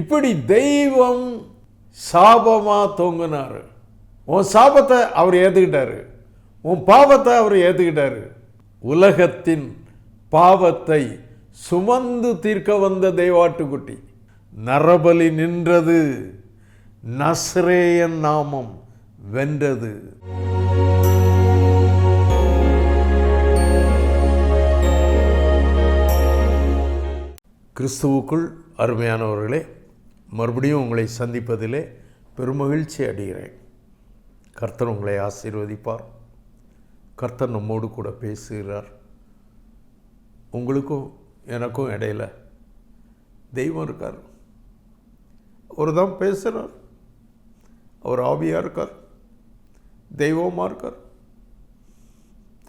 இப்படி தெய்வம் சாபமாக தொங்குனார். உன் சாபத்தை அவர் ஏற்றுக்கிட்டாரு உன் பாவத்தை அவர் ஏற்றுக்கிட்டாரு உலகத்தின் பாவத்தை சுமந்து தீர்க்க வந்த தெய்வாட்டுக்குட்டி. நரபலி நின்றது. நஸ்ரேயன் நாமம் வென்றது. கிறிஸ்துவுக்குள் அருமையானவர்களே மறுபடியும் உங்களை சந்திப்பதிலே பெருமகிழ்ச்சி அடைகிறேன். கர்த்தர் உங்களை ஆசீர்வதிப்பார். கர்த்தர் நம்மோடு கூட பேசுகிறார். உங்களுக்கும் எனக்கும் இடையில் தெய்வம் இருக்கார். அவர் தான் பேசுகிறார் அவர் ஆவியாக இருக்கார். தெய்வமாக இருக்கார்.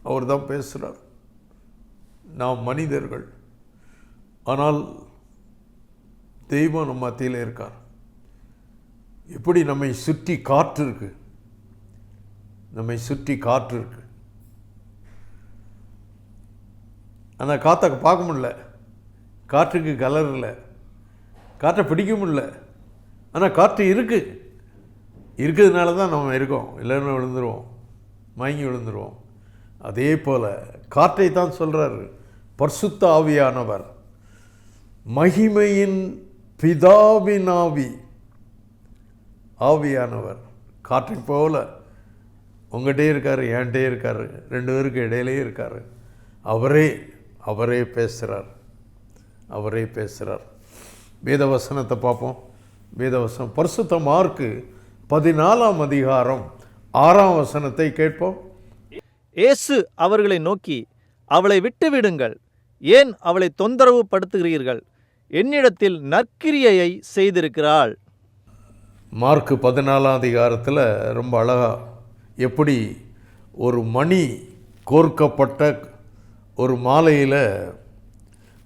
அவர் தான் பேசுகிறார் நாம் மனிதர்கள். ஆனால் தெய்வம் நம்ம மத்தியில் இருக்கார். எப்படி நம்மை சுற்றி காற்று இருக்கு? நம்மை சுற்றி காற்று இருக்கு. அந்த காற்றை பார்க்க முடியல. காற்றுக்கு கலர் இல்லை. காற்றை பிடிக்க முடியல. ஆனால் காற்று இருக்குது இருக்கிறதுனால தான் நம்ம இருக்கோம். இல்லைன்னு விழுந்துருவோம். மயங்கி விழுந்துருவோம். அதே போல் காற்றை தான் சொல்கிறார் பர்சுத்த ஆவியானவர். மகிமையின் பிதாவின் ஆவி ஆவியானவர். காற்றை போல உங்கள்கிட்டே இருக்கார் என்கிட்டே இருக்கார் ரெண்டு பேருக்கு இடையிலே இருக்கார். அவரே அவரே பேசுகிறார் அவரே பேசுகிறார் வேதவசனத்தை பார்ப்போம். வேதவசனம் பரிசுத்த மார்க்கு பதினாலாம் அதிகாரம் ஆறாம் வசனத்தை கேட்போம். இயேசு அவர்களை நோக்கி அவளை விட்டுவிடுங்கள். ஏன் அவளை தொந்தரவு படுத்துகிறீர்கள் என்னிடத்தில் நற்கிரியையை செய்திருக்கிறாள். மார்க்கு பதினாலாம் அதிகாரத்தில் ரொம்ப அழகா எப்படி ஒரு மணி கோர்க்கப்பட்ட ஒரு மாலையில்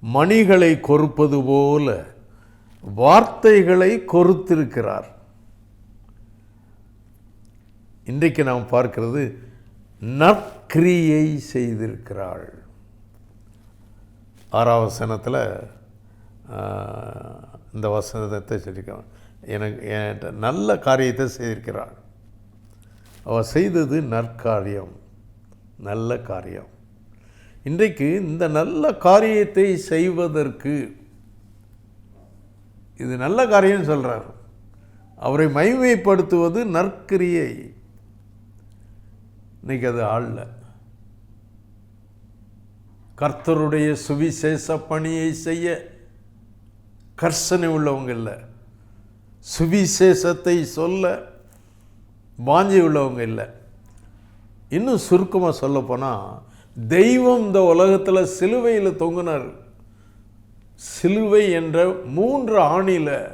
மணிகளை கொறுப்பது போல வார்த்தைகளை கொறுத்திருக்கிறார். இன்றைக்கு நாம் பார்க்கிறது நற்கிரியை செய்திருக்கிறாள். ஆறாவசனத்தில் இந்த வசனத்தை சொல்லிக்கிறான் எனக்கு என்கிட்ட நல்ல காரியத்தை செய்திருக்கிறாள். அவள் செய்தது நற்காரியம் நல்ல காரியம். இன்றைக்கு இந்த நல்ல காரியத்தை செய்வதற்கு இது நல்ல காரியம் சொல்கிறார் அவரை மைமைப்படுத்துவது நற்கிரியை. இன்றைக்கி அது ஆள்ல. கர்த்தருடைய சுவிசேஷ பணியை செய்ய கர்சனை உள்ளவங்க இல்லை. சுவிசேஷத்தை சொல்ல வாஞ்சி உள்ளவங்க இல்லை. இன்னும் சுருக்கமாக சொல்லப்போனால் தெய்வம் இந்த உலகத்தில் சிலுவையில் தொங்குனார். சிலுவை என்ற மூன்று ஆணியில்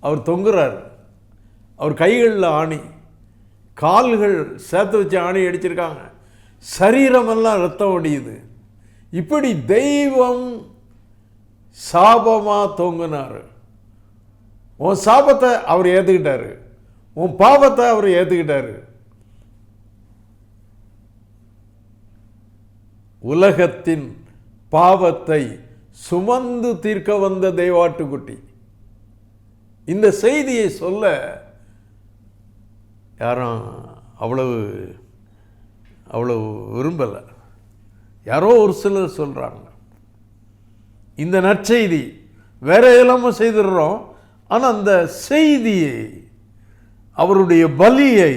அவர் தொங்குறார். அவர் கைகளில் ஆணி கால்கள் சேர்த்து வச்சு ஆணி அடிச்சிருக்காங்க. சரீரமெல்லாம் ரத்தம் ஒடியுது. இப்படி தெய்வம் சாபமாக தொங்குனார். உன் சாபத்தை அவர் ஏற்றுக்கிட்டாரு உன் பாவத்தை அவர் ஏற்றுக்கிட்டாரு உலகத்தின் பாவத்தை சுமந்து தீர்க்க வந்த தெய்வாட்டுக்குட்டி. இந்த செய்தியை சொல்ல யாரும் அவ்வளவு அவ்வளவு விரும்பலை. யாரோ ஒரு சிலர் சொல்கிறாங்க இந்த நற்செய்தி வேற இல்லாமல் செய்திடுறோம். ஆனால் அந்த செய்தியை அவருடைய பலியை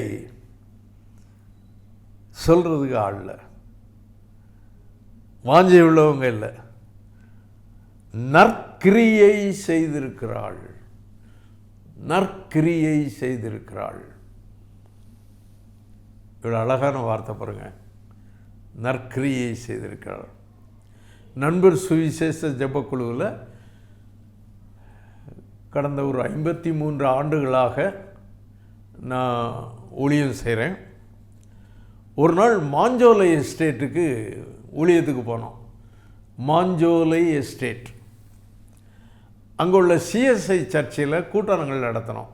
சொல்கிறதுக்கு ஆள் இல்லை. வாஞ்சை உள்ளவங்க இல்லை. நற்கிரியை செய்திருக்கிறாள். நற்கிரியை செய்திருக்கிறாள். இவ்வளோ அழகான வார்த்தை பாருங்க. நற்கிரியை செய்திருக்கிறாள். நண்பர் சுவிசேஷ ஜபக்குழுவில் கடந்த ஒரு ஐம்பத்தி மூன்று ஆண்டுகளாக நான் ஊழியம் செய்கிறேன். ஒரு நாள் மாஞ்சோலை எஸ்டேட்டுக்கு ஊழியத்துக்கு போனோம். மாஞ்சோலை எஸ்டேட். அங்கே உள்ள சிஎஸ்ஐ சர்ச்சையில் கூட்டங்கள் நடத்தினோம்.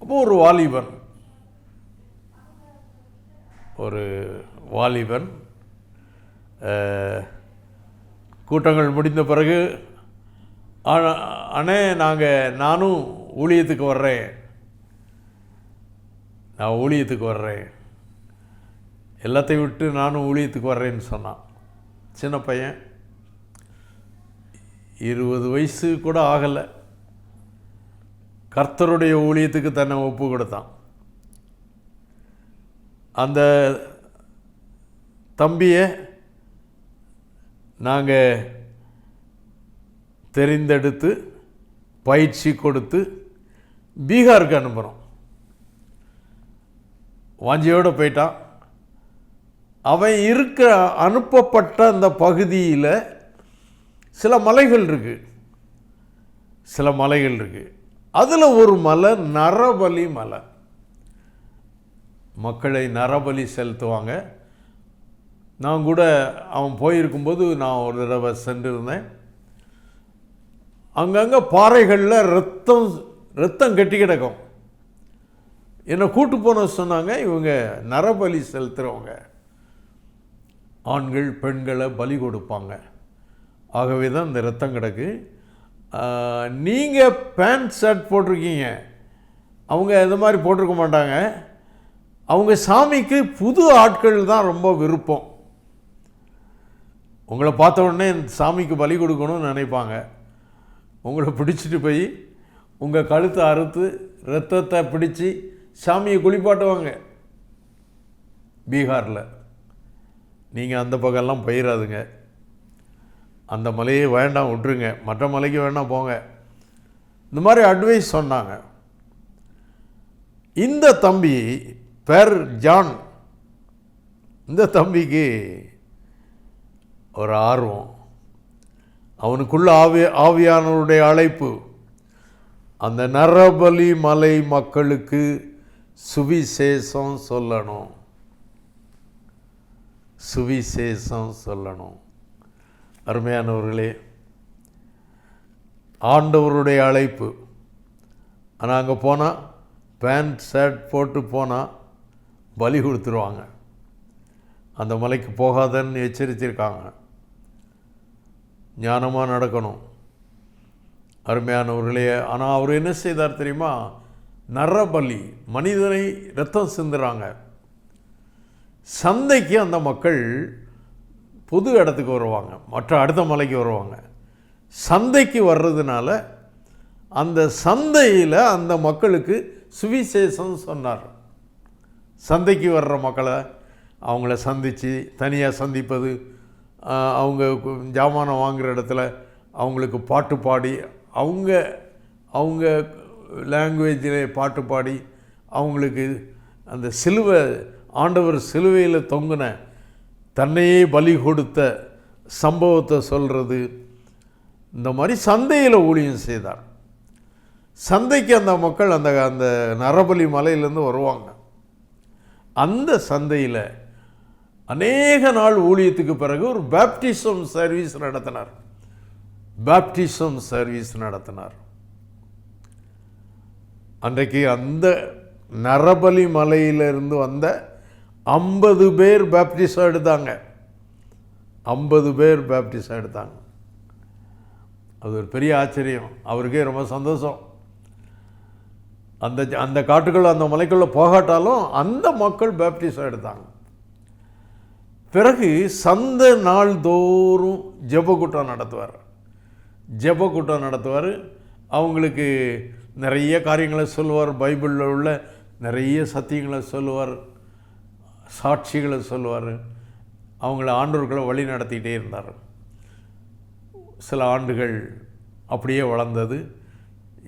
அப்போ ஒரு வாலிபன் ஒரு வாலிபன் கூட்டங்கள் முடிந்த பிறகு அண்ணே நாங்கள் நானும் ஊழியத்துக்கு வர்றேன். நான் ஊழியத்துக்கு வர்றேன். எல்லாத்தையும் விட்டு நானும் ஊழியத்துக்கு வர்றேன்னு சொன்னான். சின்ன பையன். இருபது வயசு கூட ஆகலை. கர்த்தருடைய ஊழியத்துக்கு தன்னை ஒப்பு கொடுத்தான். அந்த தம்பியை நாங்கள் தெரிந்தெடுத்து பயிற்சி கொடுத்து பீகாருக்கு அனுப்புகிறோம் வாஞ்சியோடு போயிட்டான் அவன் இருக்க அனுப்பப்பட்ட அந்த பகுதியில் சில மலைகள் இருக்குது சில மலைகள் இருக்குது அதில் ஒரு மலை நரபலி மலை. மக்களை நரபலி செலுத்துவாங்க. நான் கூட அவன் போயிருக்கும்போது நான் ஒரு தடவை சென்றிருந்தேன். அங்கங்கே பாறைகளில் ரத்தம் ரத்தம் கட்டி கிடக்கும். என்னை கூட்டு போன சொன்னாங்க இவங்க நரபலி செலுத்துகிறவங்க ஆண்கள் பெண்களை பலி கொடுப்பாங்க. ஆகவே தான் இந்த ரத்தம் கிடக்கு. நீங்கள் பேண்ட் ஷர்ட் போட்டிருக்கீங்க. அவங்க இந்த மாதிரி போட்டிருக்க மாட்டாங்க. அவங்க சாமிக்கு புது ஆட்கள் தான் ரொம்ப விருப்பம். உங்களை பார்த்த உடனே இந்த சாமிக்கு பலி கொடுக்கணும்னு நினைப்பாங்க. உங்களை பிடிச்சிட்டு போய் உங்கள் கழுத்தை அறுத்து ரத்தத்தை பிடிச்சி சாமியை குளிப்பாட்டுவாங்க. பீகாரில். நீங்கள் அந்த பக்கம்லாம் போயிடாதுங்க அந்த மலையே வேண்டாம் விட்டுருங்க. மற்ற மலைக்கு வேண்டாம் போங்க. இந்த மாதிரி அட்வைஸ் சொன்னாங்க. இந்த தம்பி பேர் ஜான். இந்த தம்பிக்கு ஒரு ஆர்வம். அவனுக்குள்ள ஆவி ஆவியானவருடைய அழைப்பு. அந்த நரபலி மலை மக்களுக்கு சுவிசேஷம் சொல்லணும். சுவிசேஷம் சொல்லணும். அருமையானவர்களே ஆண்டவருடைய அழைப்பு. ஆனால் அங்கே போனால் பேண்ட் ஷர்ட் போட்டு போனால் பலி கொடுத்துருவாங்க. அந்த மலைக்கு போகாதன்னு எச்சரித்திருக்காங்க ஞானமாக நடக்கணும். அருமையானவர்களே ஆனால் அவர் என்ன செய்தார் தெரியுமா? நரபலி மனிதனை ரத்தம் சிந்துறாங்க. சந்தைக்கு அந்த மக்கள் புது இடத்துக்கு வருவாங்க மற்ற அடுத்த மலைக்கு வருவாங்க. சந்தைக்கு வர்றதுனால அந்த சந்தையில் அந்த மக்களுக்கு சுவிசேஷம் சொன்னார். சந்தைக்கு வர்ற மக்களை அவங்கள சந்தித்து தனியாக சந்திப்பது அவங்க ஜாமானம் வாங்குகிற இடத்துல அவங்களுக்கு பாட்டு பாடி அவங்க அவங்க லாங்குவேஜில் பாட்டு பாடி அவங்களுக்கு அந்த சிலுவை ஆண்டவர் சிலுவையில் தொங்கின தன்னையே பலி கொடுத்த சம்பவத்தை சொல்கிறது இந்த மாதிரி சந்தையில் ஊழியம் செய்தார். சந்தைக்கு அந்த மக்கள் அந்த அந்த நரபலி மலையிலேருந்து வருவாங்க. அந்த சந்தையில் அநேக நாள் ஊழியத்துக்கு பிறகு ஒரு பேப்டிசம் சர்வீஸ் நடத்தினார். பேப்டிசம் சர்வீஸ் நடத்தினார். அன்றைக்கு அந்த நரபலி மலையிலிருந்து வந்த ஐம்பது பேர் பேப்டிசம் எடுத்தாங்க. ஐம்பது பேர் பேப்டிசம் எடுத்தாங்க. அது ஒரு பெரிய ஆச்சரியம். அவருக்கே ரொம்ப சந்தோஷம். அந்த அந்த காட்டுக்குள்ளே அந்த மலைக்குள்ளே போகாட்டாலும் அந்த மக்கள் பேப்டிசம் எடுத்தாங்க. பிறகு சந்த நாள் தோறும் ஜெபக்கூட்டம் நடத்துவார். ஜெபக்கூட்டம் நடத்துவார். அவங்களுக்கு நிறைய காரியங்களை சொல்லுவார். பைபிளில் உள்ள நிறைய சத்தியங்களை சொல்லுவார். சாட்சிகளை சொல்லுவார். அவங்கள ஆண்டோர்களை வழி நடத்திக்கிட்டே இருந்தார். சில ஆண்டுகள் அப்படியே வளர்ந்தது.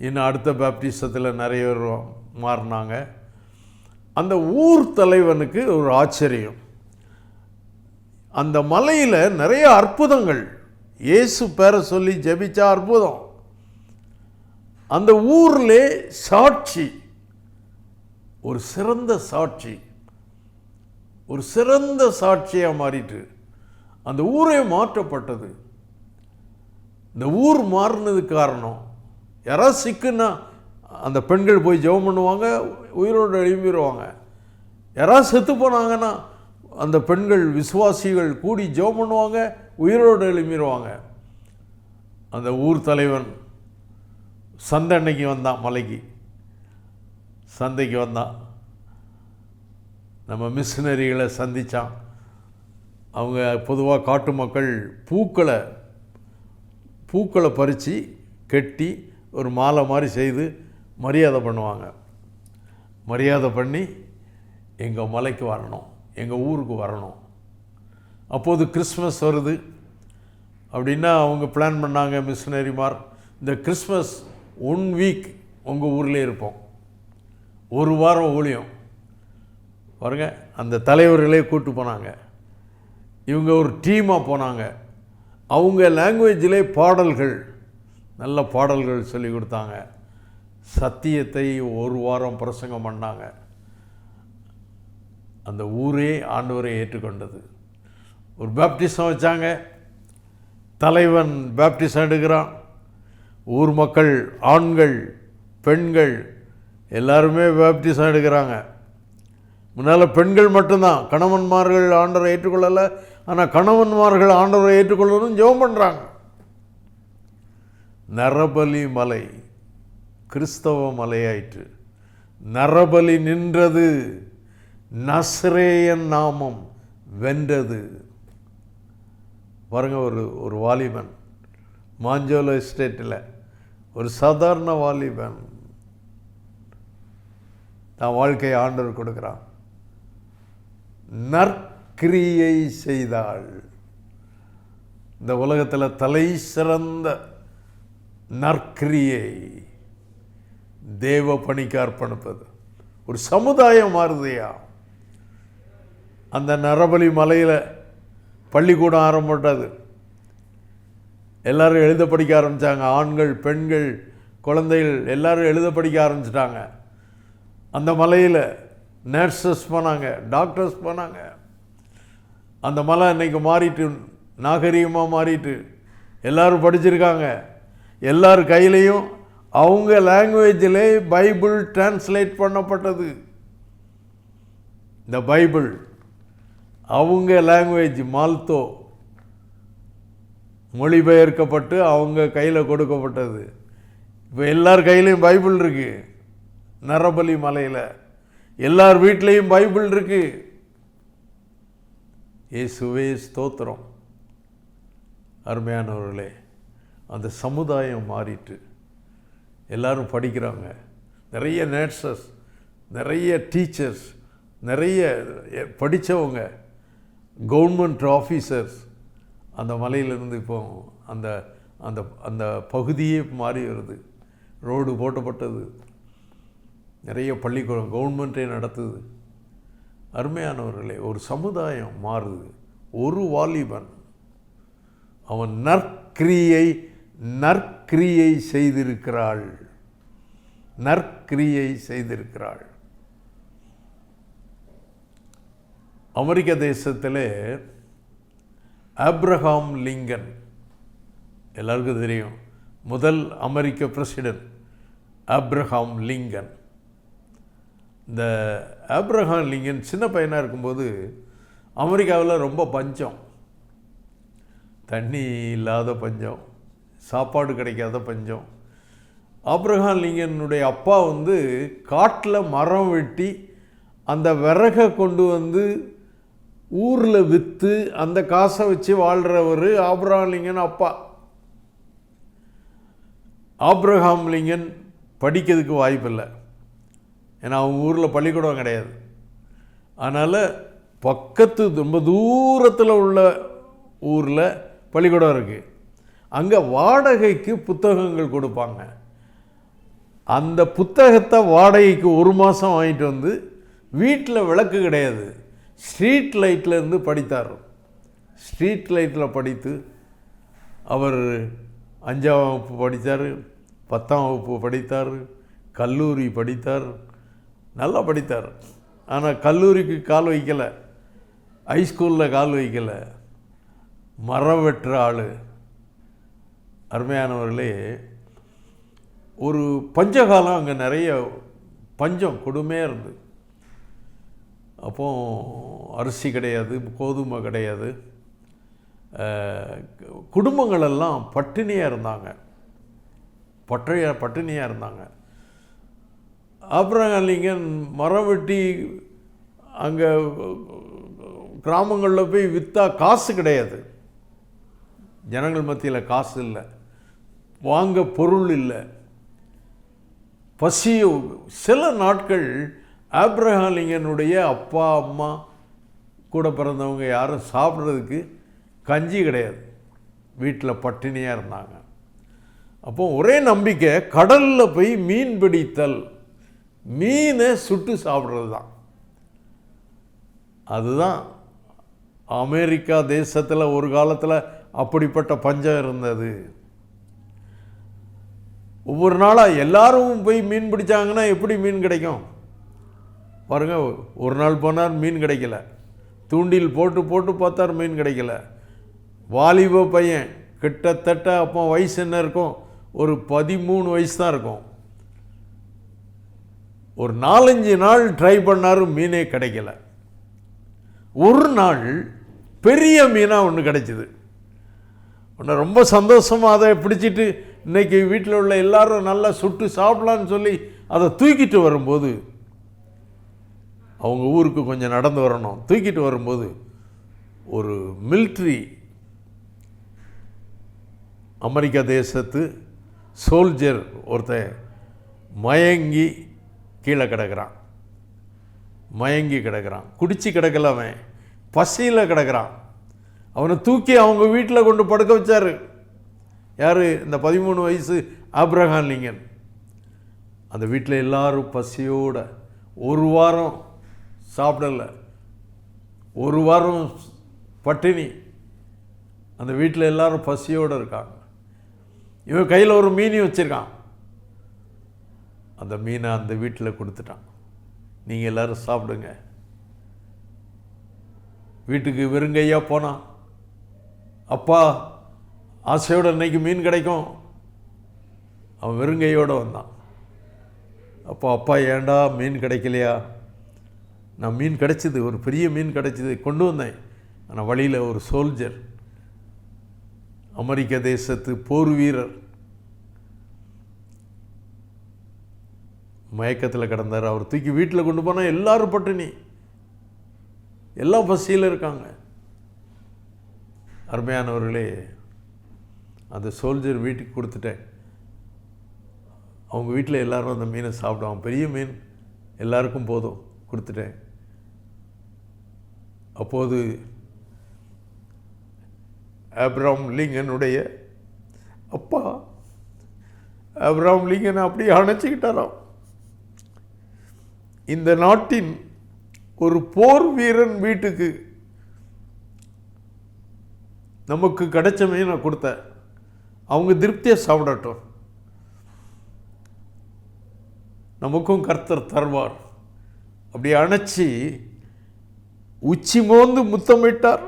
இன்னும் அடுத்த பேப்டிசத்தில் நிறைய பேர் மாறினாங்க. அந்த ஊர் தலைவனுக்கு ஒரு ஆச்சரியம். அந்த மலையில் நிறைய அற்புதங்கள். இயேசு பேரை சொல்லி ஜெபிச்சா அற்புதம். அந்த ஊரில் சாட்சி. ஒரு சிறந்த சாட்சி. ஒரு சிறந்த சாட்சியாக மாறிட்டு அந்த ஊரே மாற்றப்பட்டது. இந்த ஊர் மாறினதுக்கு காரணம் யாராவது சிக்குன்னா அந்த பெண்கள் போய் ஜெபம் பண்ணுவாங்க உயிரோடு எழுப்பிடுவாங்க யாராவது செத்து போனாங்கன்னா அந்த பெண்கள் விசுவாசிகள் கூடி ஜெபம் பண்ணுவாங்க உயிரோடு எழும்பிடுவாங்க அந்த ஊர் தலைவன் சந்தை அன்னைக்கு வந்தான் மலைக்கு. சந்தைக்கு வந்தான். நம்ம மிஷினரிகளை சந்தித்தான் அவங்க பொதுவாக காட்டு மக்கள் பூக்களை பூக்களை பறித்து கெட்டி ஒரு மாலை மாதிரி செய்து மரியாதை பண்ணுவாங்க. மரியாதை பண்ணி எங்கள் மலைக்கு வரணும். எங்கள் ஊருக்கு வரணும். அப்போது கிறிஸ்மஸ் வருது. அப்படின்னா அவங்க பிளான் பண்ணாங்க மிஷினரிமார். இந்த கிறிஸ்மஸ் ஒன் வீக் உங்கள் ஊரில் இருப்போம். ஒரு வாரம் ஊழியம். பாருங்க அந்த தலைவர்களே கூப்பிட்டு போனாங்க. இவங்க ஒரு டீமாக போனாங்க. அவங்க லாங்குவேஜிலே பாடல்கள் நல்ல பாடல்கள் சொல்லி கொடுத்தாங்க. சத்தியத்தை ஒரு வாரம் பிரசங்கம் பண்ணாங்க. அந்த ஊரே ஆண்டவரை ஏற்றுக்கொண்டது. ஒரு பேப்டிசம் வச்சாங்க. தலைவன் பேப்டிசம் எடுக்கிறான். ஊர் மக்கள் ஆண்கள் பெண்கள் எல்லாருமே பேப்டிசம் எடுக்கிறாங்க. முன்னால் பெண்கள் மட்டும்தான். கணவன்மார்கள் ஆண்டவரை ஏற்றுக்கொள்ளலை. ஆனால் கணவன்மார்கள் ஆண்டவரை ஏற்றுக்கொள்ளணும் ஜெபம் பண்ணுறாங்க நரபலி மலை கிறிஸ்தவ மலையாயிற்று. நரபலி நின்றது. நஸ்ரேயன் நாமம் வென்றது. பாருங்க ஒரு ஒரு வாலிபன். மாஞ்சோலோ எஸ்டேட்டில் ஒரு சாதாரண வாலிபன் தான் வாழ்க்கையை ஆண்டவர் கொடுக்குறான். நற்கிரியை செய்தாள். இந்த உலகத்தில் தலை சிறந்த நற்கிரியை தேவ பணிக்கு அர்ப்பணிப்பது. ஒரு சமுதாயம் மாறுதையா? அந்த நரபலி மலையில் பள்ளிக்கூடம் ஆரம்பிட்டது எல்லோரும் எழுத படிக்க ஆரம்பித்தாங்க ஆண்கள் பெண்கள் குழந்தைகள் எல்லோரும் எழுத படிக்க ஆரம்பிச்சிட்டாங்க. அந்த மலையில் நர்சஸ் போனாங்க டாக்டர்ஸ் போனாங்க அந்த மலை இன்னைக்கு மாறிட்டு நாகரீகமாக மாறிட்டு எல்லாரும் படிச்சிருக்காங்க. எல்லார் கையிலையும் அவங்க லாங்குவேஜிலே பைபிள் டிரான்ஸ்லேட் பண்ணப்பட்டது. இந்த பைபிள் அவங்க லாங்குவேஜ் மால்தோ. மொழிபெயர்க்கப்பட்டு அவங்க கையில் கொடுக்கப்பட்டது. இப்போ எல்லார் கையிலையும் பைபிள் இருக்குது நரபலி மலையில். எல்லார் வீட்லேயும் பைபிள் இருக்கு. இயேசுவே ஸ்தோத்திரம். அருமையானவர்களே அந்த சமுதாயம் மாறிட்டு. எல்லாரும் படிக்கிறாங்க. நிறைய நர்சஸ் நிறைய டீச்சர்ஸ் நிறைய படித்தவங்க கவர்மெண்ட் ஆஃபீஸர்ஸ் அந்த மலையிலிருந்து இப்போ அந்த அந்த அந்த பகுதியே மாறி வருது ரோடு போட்டப்பட்டது. நிறைய பள்ளிக்கூடம் கவர்மெண்ட்டே நடத்துது. அருமையானவர்களே ஒரு சமுதாயம் மாறுது. ஒரு வாலிபன் அவன் நற்கிரியை நற்கிரியை செய்திருக்கிறாள். நற்கிரியை செய்திருக்கிறாள். அமெரிக்க தேசத்தில் ஆப்ரஹாம் லிங்கன் எல்லாருக்கும் தெரியும். முதல் அமெரிக்க பிரசிடென்ட் ஆப்ரஹாம் லிங்கன். இந்த ஆப்ரஹாம் லிங்கன் சின்ன பையனாக இருக்கும்போது அமெரிக்காவில் ரொம்ப பஞ்சம். தண்ணி இல்லாத பஞ்சம் சாப்பாடு கிடைக்காத பஞ்சம். ஆப்ரஹாம் லிங்கனுடைய அப்பா வந்து காட்டில் மரம் வெட்டி அந்த விறகை கொண்டு வந்து ஊரில் விற்று அந்த காசை வச்சு வாழ்கிறவர் ஆப்ரஹாம்லிங்கன் அப்பா. ஆப்ரஹாம் லிங்கன் படிக்கிறதுக்கு வாய்ப்பில்லை ஏன்னா அவங்க ஊரில் பள்ளிக்கூடம் கிடையாது. அதனால் பக்கத்து ரொம்ப தூரத்தில் உள்ள ஊரில் பள்ளிக்கூடம் இருக்குது அங்கே வாடகைக்கு புத்தகங்கள் கொடுப்பாங்க. அந்த புத்தகத்தை வாடகைக்கு ஒரு மாதம் வாங்கிட்டு வந்து வீட்டில் விளக்கு கிடையாது. ஸ்ட்ரீட் லைட்டில் இருந்து படித்தார். ஸ்ட்ரீட் லைட்டில் படித்து அவர் அஞ்சாம் வகுப்பு படித்தார் பத்தாம் வகுப்பு படித்தார் கல்லூரி படித்தார் நல்லா படித்தார். ஆனால் கல்லூரிக்கு கால் வைக்கலை. ஹைஸ்கூலில் கால் வைக்கலை. மரம் வெட்டுற ஆள். அருமையானவர்களே ஒரு பஞ்சகாலம் அங்கே நிறைய பஞ்சம் கொடுமையாக இருந்தது. அப்போது அரிசி கிடையாது கோதுமை கிடையாது. குடும்பங்களெல்லாம் பட்டினியாக இருந்தாங்க. பட்டைய பட்டினியாக இருந்தாங்க. அப்புறம் நீங்கள் மரம் வெட்டி அங்கே கிராமங்களில் போய் விற்றா காசு கிடையாது. ஜனங்கள் மத்தியில் காசு இல்லை. வாங்க பொருள் இல்லை. பசியோ சில நாட்கள் ஆப்ரஹாலிங்கனுடைய அப்பா அம்மா கூட பிறந்தவங்க யாரும் சாப்பிட்றதுக்கு கஞ்சி கிடையாது. வீட்டில் பட்டினியாக இருந்தாங்க. அப்போ ஒரே நம்பிக்கை கடலில் போய் மீன் பிடித்தல். மீனை சுட்டு சாப்பிட்றது தான் அதுதான் அமெரிக்கா தேசத்தில் ஒரு காலத்தில் அப்படிப்பட்ட பஞ்சம் இருந்தது. ஒவ்வொரு நாளாக எல்லாரும் போய் மீன் பிடிச்சாங்கன்னா எப்படி மீன் கிடைக்கும்? பாருங்கள் ஒரு நாள் போனார் மீன் கிடைக்கல. தூண்டில் போட்டு போட்டு பார்த்தார் மீன் கிடைக்கல. வாலிப பையன் கிட்டத்தட்ட அப்போ வயசு என்ன இருக்கும்? ஒரு பதிமூணு வயசு தான் இருக்கும். ஒரு நாலஞ்சு நாள் ட்ரை பண்ணாரும் மீனே கிடைக்கல. ஒரு நாள் பெரிய மீனாக ஒன்று கிடைச்சிது. உன்னை ரொம்ப சந்தோஷமாக அதை பிடிச்சிட்டு இன்றைக்கி வீட்டில் உள்ள எல்லாரும் நல்லா சுட்டு சாப்பிடலான்னு சொல்லி அதை தூக்கிட்டு வரும்போது அவங்க ஊருக்கு கொஞ்சம் நடந்து வரணும். தூக்கிட்டு வரும்போது ஒரு மில்ட்ரி அமெரிக்கா தேசத்து சோல்ஜர் ஒருத்தன் மயங்கி கீழே கிடக்கிறான். மயங்கி கிடக்கிறான். குடிச்சு கிடக்கல அவன். பசியில் கிடக்கிறான். அவனை தூக்கி அவங்க வீட்டில் கொண்டு படுக்க வச்சார். யார்? இந்த பதிமூணு வயசு ஆப்ரஹான் லிங்கன். அந்த வீட்டில் எல்லோரும் பசியோட ஒரு வாரம் சாப்பிடல. ஒரு வாரம் பட்டினி. அந்த வீட்டில் எல்லாரும் பசியோடு இருக்காங்க. இவன் கையில் ஒரு மீனி வச்சுருக்கான். அந்த மீனை அந்த வீட்டில் கொடுத்துட்டான். நீங்கள் எல்லோரும் சாப்பிடுங்க. வீட்டுக்கு வெறுங்கையாக போனான் அப்பா ஆசையோட இன்னைக்கு மீன் கிடைக்கும். அவன் வெறுங்கையோடு வந்தான். அப்போ அப்பா ஏன்டா மீன் கிடைக்கலையா? நான் மீன் கிடச்சிது ஒரு பெரிய மீன் கிடச்சிது கொண்டு வந்தேன். ஆனால் வழியில் ஒரு சோல்ஜர் அமெரிக்க தேசத்து போர் வீரர் மயக்கத்தில் கிடந்தார். அவர் தூக்கி வீட்டில் கொண்டு போனால் எல்லாரும் பட்டினி. எல்லா பசியில் இருக்காங்க. அருமையானவர்களே அந்த சோல்ஜர் வீட்டுக்கு கொடுத்துட்டேன். அவங்க வீட்டில் எல்லோரும் அந்த மீனை சாப்பிடுவாங்க. பெரிய மீன் எல்லாருக்கும் போதும். கொடுத்துட்டேன். அப்போது ஆப்ராம் லிங்கனுடைய அப்பா ஆப்ராம் லிங்கனை அப்படியே அணைச்சிக்கிட்டாராம். இந்த நாட்டின் ஒரு போர் வீரன் வீட்டுக்கு நமக்கு கிடைச்சமே நான் கொடுத்தேன். அவங்க திருப்தியாக சாப்பிடட்டும். நமக்கும் கர்த்தர் தருவார். அப்படி அணைச்சி உச்சி மோந்து முத்தமிட்டார்.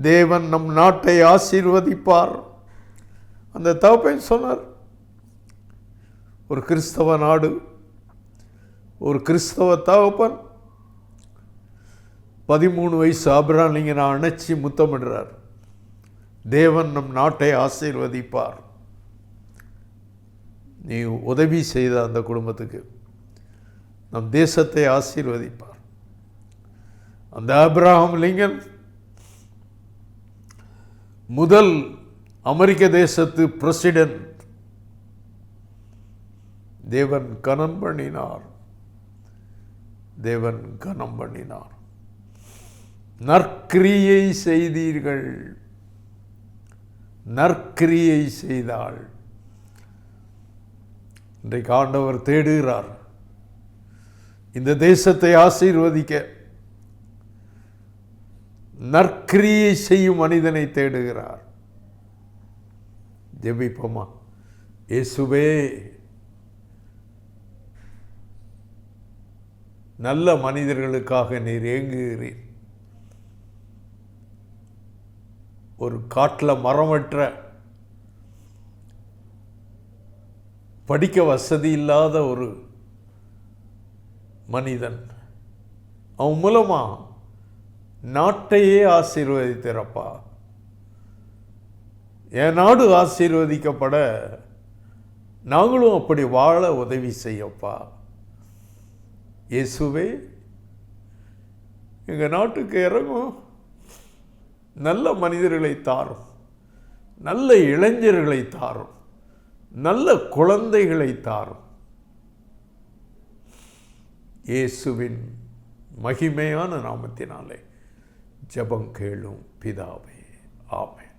தேவன் நம் நாட்டை ஆசீர்வதிப்பார். அந்த தகப்பன் சொன்னார் ஒரு கிறிஸ்தவ நாடு ஒரு கிறிஸ்தவ தகப்பன். பதிமூணு வயசு நான் அணைச்சி முத்தமிடுறார். தேவன் நம் நாட்டை ஆசீர்வதிப்பார். நீ உதவி செய்த அந்த குடும்பத்துக்கு நம் தேசத்தை ஆசீர்வதிப்பார். அந்த ஆபிரகாம் லிங்கன் முதல் அமெரிக்க தேசத்து பிரசிடென்ட் தேவன் கனம் பண்ணினார். தேவன் கனம் பண்ணினார். நற்கிரியை செய்தீர்கள். நற்கிரியை செய்தாள். இன்றைக்கு ஆண்டவர் தேடுகிறார். இந்த தேசத்தை ஆசீர்வதிக்க. நற்கிரியை செய்யும் மனிதனை தேடுகிறார். ஜெபிப்போமா? இயேசுவே நல்ல மனிதர்களுக்காக நீர் ஏங்குகிறீர். ஒரு காட்டில் மரமற்ற படிக்க வசதி இல்லாத ஒரு மனிதன் அவன் மூலமாக நாட்டையே ஆசீர்வதித்திறப்பா. என் நாடு ஆசீர்வதிக்கப்பட நாங்களும் அப்படி வாழ உதவி செய்யப்பா. இயேசுவே எங்கள் நாட்டுக்கு இறங்கும் நல்ல மனிதர்களை தாரும். நல்ல இளைஞர்களை தாரும். நல்ல குழந்தைகளை தாரும். இயேசுவின் மகிமையான நாமத்தினாலே. ஜபம் கேளும் பிதாவே. ஆமென்.